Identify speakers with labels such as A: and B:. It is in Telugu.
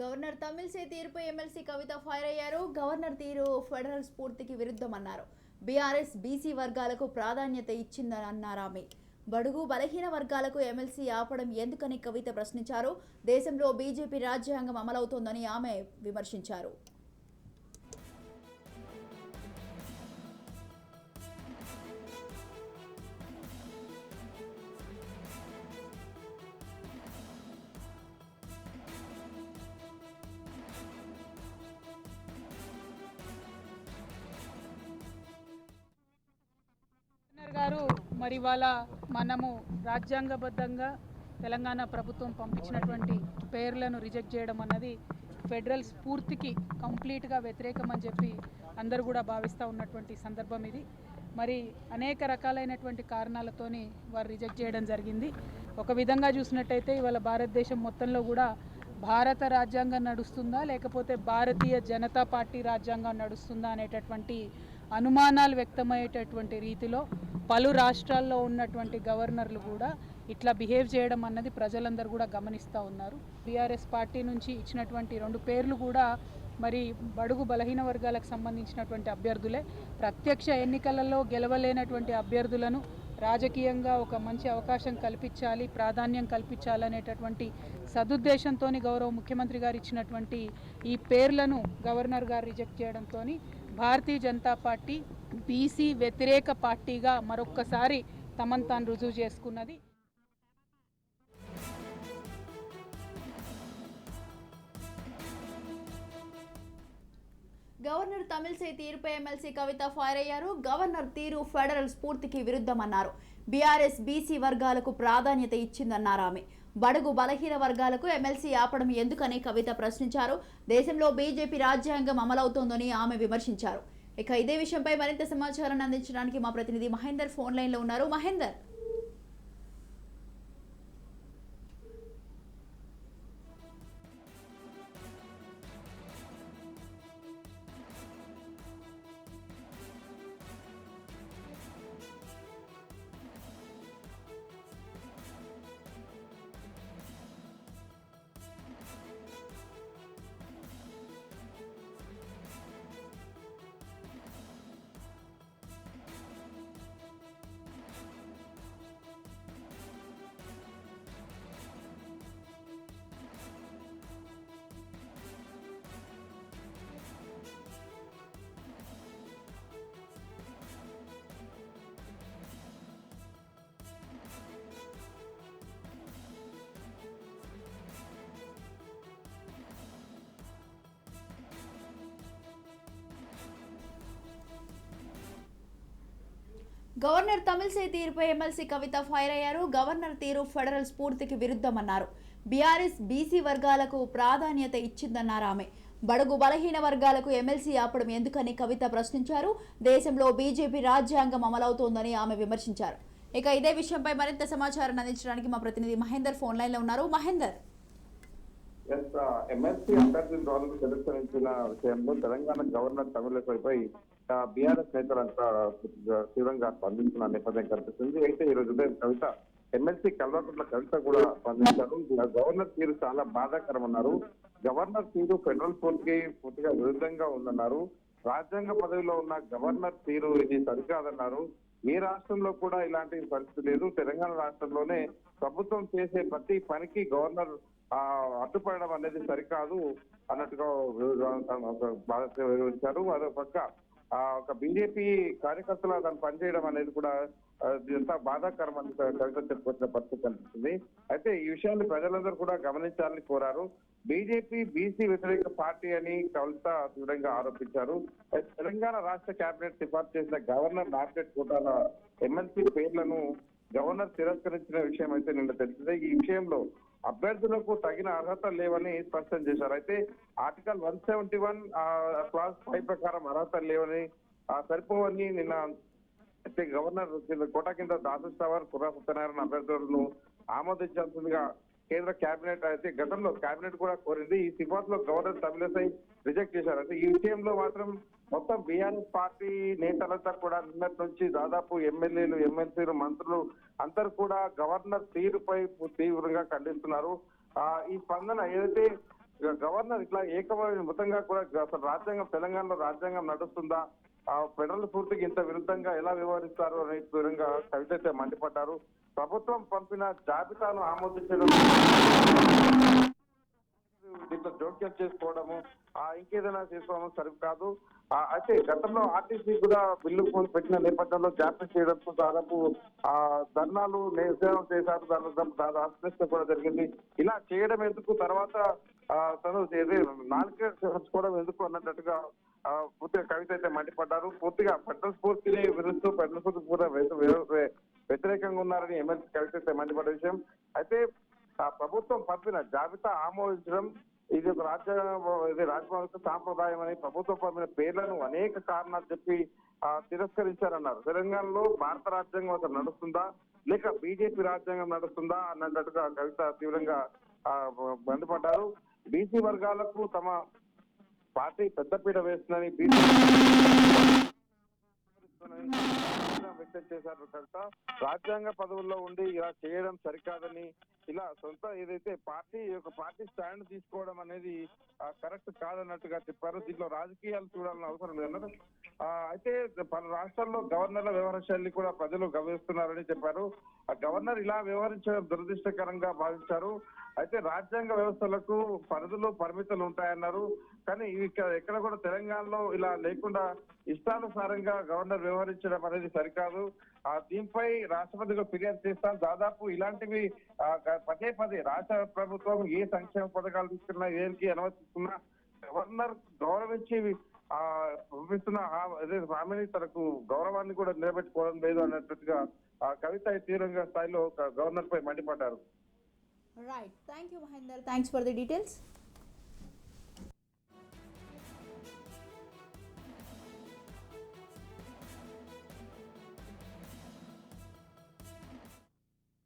A: గవర్నర్ తమిళసే తీరుపై ఎమ్మెల్సీ కవిత ఫైర్ అయ్యారు. గవర్నర్ తీరు ఫెడరల్ స్ఫూర్తికి విరుద్ధమన్నారు. బీఆర్ఎస్ బీసీ వర్గాలకు ప్రాధాన్యత ఇచ్చిందని అన్నారు ఆమె. బడుగు బలహీన వర్గాలకు ఎమ్మెల్సీ ఆపడం ఎందుకని కవిత ప్రశ్నించారు. దేశంలో బీజేపీ రాజ్యాంగం అమలవుతోందని ఆమె విమర్శించారు.
B: మరి ఇవాళ మనము రాజ్యాంగబద్ధంగా తెలంగాణ ప్రభుత్వం పంపించినటువంటి పేర్లను రిజెక్ట్ చేయడం అన్నది ఫెడరల్ స్ఫూర్తికి కంప్లీట్గా వ్యతిరేకం అని చెప్పి అందరూ కూడా భావిస్తూ ఉన్నటువంటి సందర్భం ఇది. మరి అనేక రకాలైనటువంటి కారణాలతోని వారు రిజెక్ట్ చేయడం జరిగింది. ఒక విధంగా చూసినట్టయితే ఇవాళ భారతదేశం మొత్తంలో కూడా భారత రాజ్యాంగం నడుస్తుందా లేకపోతే భారతీయ జనతా పార్టీ రాజ్యాంగం నడుస్తుందా అనేటటువంటి అనుమానాలు వ్యక్తమయ్యేటటువంటి రీతిలో పలు రాష్ట్రాల్లో ఉన్నటువంటి గవర్నర్లు కూడా ఇట్లా బిహేవ్ చేయడం అన్నది ప్రజలందరూ కూడా గమనిస్తూ ఉన్నారు. బీఆర్ఎస్ పార్టీ నుంచి ఇచ్చినటువంటి రెండు పేర్లు కూడా మరి బడుగు బలహీన వర్గాలకు సంబంధించినటువంటి అభ్యర్థులే. ప్రత్యక్ష ఎన్నికలలో గెలవలేనటువంటి అభ్యర్థులను రాజకీయంగా ఒక మంచి అవకాశం కల్పించాలి ప్రాధాన్యం కల్పించాలనేటటువంటి సదుద్దేశంతో గౌరవ ముఖ్యమంత్రి గారు ఇచ్చినటువంటి ఈ పేర్లను గవర్నర్ గారు రిజెక్ట్ చేయడంతో భారతీయ జనతా పార్టీ బీసీ వ్యతిరేక పార్టీగా మరొక్కసారి తమను తాను రుజువు చేసుకున్నది.
A: గవర్నర్ తమిళసై తీరుపై ఎమ్మెల్సీ కవిత ఫైర్ అయ్యారు. గవర్నర్ తీరు ఫెడరల్ స్ఫూర్తికి విరుద్ధమన్నారు. బీఆర్ఎస్ బీసీ వర్గాలకు ప్రాధాన్యత ఇచ్చిందన్నారు ఆమె. బడుగు బలహీన వర్గాలకు ఎమ్మెల్సీ ఆపడం ఎందుకని కవిత ప్రశ్నించారు. దేశంలో బీజేపీ రాజ్యాంగం అమలవుతోందని ఆమె విమర్శించారు. ఇక ఇదే విషయంపై మరింత సమాచారాన్ని అందించడానికి మా ప్రతినిధి మహేందర్ ఫోన్ లైన్లో ఉన్నారు. మహేందర్. గవర్నర్ తమిళసై తీరుపై ఎమ్మెల్సీ కవిత ఫైర్ అయ్యారు. గవర్నర్ తీరు ఫెడరల్ స్ఫూర్తికి విరుద్ధమన్నారు. బీఆర్ఎస్ బీసీ వర్గాలకు ప్రాధాన్యత ఇచ్చిందన్నారు ఆమె. బడుగు బలహీన వర్గాలకు ఎమ్మెల్సీ ఆపడం ఎందుకని కవిత ప్రశ్నించారు. దేశంలో బీజేపీ రాజ్యాంగం అమలవుతోందని ఆమె విమర్శించారు. ఇక ఇదే విషయంపై మరింత సమాచారాన్ని అందించడానికి మా ప్రతినిధి మహేందర్ ఫోన్ లైన్లో ఉన్నారు. మహేందర్.
C: ఎమ్మెల్సీ అభ్యర్థి ద్వారా తిరస్కరించిన విషయంలో తెలంగాణ గవర్నర్ తమిళపై బీఆర్ఎస్ నేతలంతా తీవ్రంగా స్పందించిన నేపథ్యం కనిపిస్తుంది. అయితే ఈ రోజు ఉదయం కవిత ఎమ్మెల్సీ కల్వకుంట్ల కవిత కూడా స్పందించారు. గవర్నర్ తీరు చాలా బాధాకరం అన్నారు గవర్నర్ తీరు ఫెడరల్కి పూర్తిగా విరుద్ధంగా ఉందన్నారు. రాజ్యాంగ పదవిలో ఉన్న గవర్నర్ తీరు ఇది సరికాదన్నారు. ఏ రాష్ట్రంలో కూడా ఇలాంటి పరిస్థితి లేదు. తెలంగాణ రాష్ట్రంలోనే ప్రభుత్వం చేసే ప్రతి పనికి గవర్నర్ ఆ అడ్డుపడడం అనేది సరికాదు అన్నట్టుగా ఒక వివరించారు. మరో పక్క ఒక బీజేపీ కార్యకర్తలు దాన్ని పనిచేయడం అనేది కూడా ఎంత బాధాకరం అని కవిత చెప్పుకొచ్చిన పరిస్థితి అనిపిస్తుంది. అయితే ఈ విషయాన్ని ప్రజలందరూ కూడా గమనించాలని కోరారు. బీజేపీ బీసీ వ్యతిరేక పార్టీ అని కవిత తీవ్రంగా ఆరోపించారు. అయితే తెలంగాణ రాష్ట్ర కేబినెట్ సిఫార్సు చేసిన గవర్నర్ నామినేట్ కోటాల ఎమ్మెల్సీ పేర్లను గవర్నర్ తిరస్కరించిన విషయం అయితే నిన్న తెలిసిందే. ఈ విషయంలో అభ్యర్థులకు తగిన అర్హత లేవని స్పష్టం చేశారు. అయితే article one seventy one clause five ప్రకారం అర్హత లేవని ఆ, సరిపోవని నిన్న అయితే గవర్నర్ కోట కింద దాసు సవర్ కుర్రా సత్యనారాయణ అభ్యర్థులను ఆమోదించాల్సిందిగా కేంద్ర కేబినెట్ అయితే గతంలో కేబినెట్ కూడా కోరింది. ఈ సిఫార్సులో గవర్నర్ తమిళసై రిజెక్ట్ చేశారు. అయితే ఈ విషయంలో మాత్రం మొత్తం బీఆర్ఎస్ పార్టీ నేతలంతా కూడా నిన్నటి నుంచి దాదాపు ఎమ్మెల్యేలు ఎమ్మెల్సీలు మంత్రులు అందరూ కూడా గవర్నర్ తీరుపై తీవ్రంగా ఖండిస్తున్నారు. ఆ ఈ స్పందన ఏదైతే గవర్నర్ ఇట్లా ఏకమైన మొత్తంగా కూడా అసలు రాజ్యాంగం తెలంగాణలో రాజ్యాంగం నడుస్తుందా? ఆ ఫెడరల్ పూర్తికి ఇంత విరుద్ధంగా ఎలా వ్యవహరిస్తారు అనే విధంగా కవిత అయితే మండిపడ్డారు. ప్రభుత్వం పంపిన జాబితాను ఆమోదించడం దీంట్లో జోక్యం చేసుకోవడము ఆ ఇంకేదైనా చేసుకోవడం సరికాదు అయితే గతంలో ఆర్టీసీ కూడా బిల్లు కొని పెట్టిన నేపథ్యంలో జాప్యం చేయడంతో దాదాపు ఆ ధర్నాలు నిరసన చేశారు. దాదాపు దాదాపు కూడా జరిగింది. ఇలా చేయడం ఎందుకు? తర్వాత తను ఏది నాలుగే ఎందుకు అన్నట్టుగా ఆ, పూర్తిగా కవిత అయితే మండిపడ్డారు. పూర్తిగా ఫెడరల్ స్ఫూర్తిని విరుస్తూ ఫెడరల్ స్ఫూర్తి కూడా వ్యతిరేకంగా ఉన్నారని ఎమ్మెల్సీ కవిత అయితే మండిపడ్డ విషయం. అయితే ఆ ప్రభుత్వం పంపిన జాబితా ఆమోదించడం ఇది ఒక రాజ్య ఇది రాజ్యాంగ సాంప్రదాయం అని ప్రభుత్వం పంపిన పేర్లను అనేక కారణాలు చెప్పి తిరస్కరించారన్నారు. తెలంగాణలో భారత రాజ్యాంగం అసలు నడుస్తుందా? లేక బీజేపీ రాజ్యాంగం నడుస్తుందా? అన్నట్టుగా కవిత తీవ్రంగా మండిపడ్డారు. బీసీ వర్గాలకు తమ పార్టీ పెద్దపీట వేస్తుందని బీసీ వ్యక్తం చేశారు కనుక రాజ్యాంగ పదవుల్లో ఉండి ఇలా చేయడం సరికాదని ఇలా సొంత ఏదైతే పార్టీ ఒక పార్టీ స్టాండ్ తీసుకోవడం అనేది కరెక్ట్ కాదన్నట్టుగా చెప్పారు. దీంట్లో రాజకీయాలు చూడాలని అవసరం లేదన్నారు అయితే పలు రాష్ట్రాల్లో గవర్నర్ల వ్యవహార శైలి కూడా ప్రజలు గమనిస్తున్నారని చెప్పారు. ఆ గవర్నర్ ఇలా వ్యవహరించడం దురదృష్టకరంగా భావించారు. అయితే రాజ్యాంగ వ్యవస్థలకు పరిధులు పరిమితులు ఉంటాయన్నారు. కానీ ఇక్కడ ఎక్కడ కూడా తెలంగాణలో ఇలా లేకుండా ఇష్టానుసారంగా గవర్నర్ వ్యవహరించడం అనేది సరికాదు. దీనిపై రాష్ట్రపతిగా ఫిర్యాదు చేస్తాను దాదాపు ఇలాంటివి పదే పదే రాష్ట్ర ప్రభుత్వం ఏ సంక్షేమ పథకాలు తీసుకున్నా ఏరికి అనుమతిస్తున్నా గవర్నర్ గౌరవించి ఆ పంపిస్తున్న అదే హామీని తనకు గౌరవాన్ని కూడా నిలబెట్టుకోవడం లేదు అన్నట్టుగా ఆ కవిత తీవ్రంగా స్థాయిలో గవర్నర్ పై మండిపడ్డారు.
A: Right thank you Mahender thanks for the details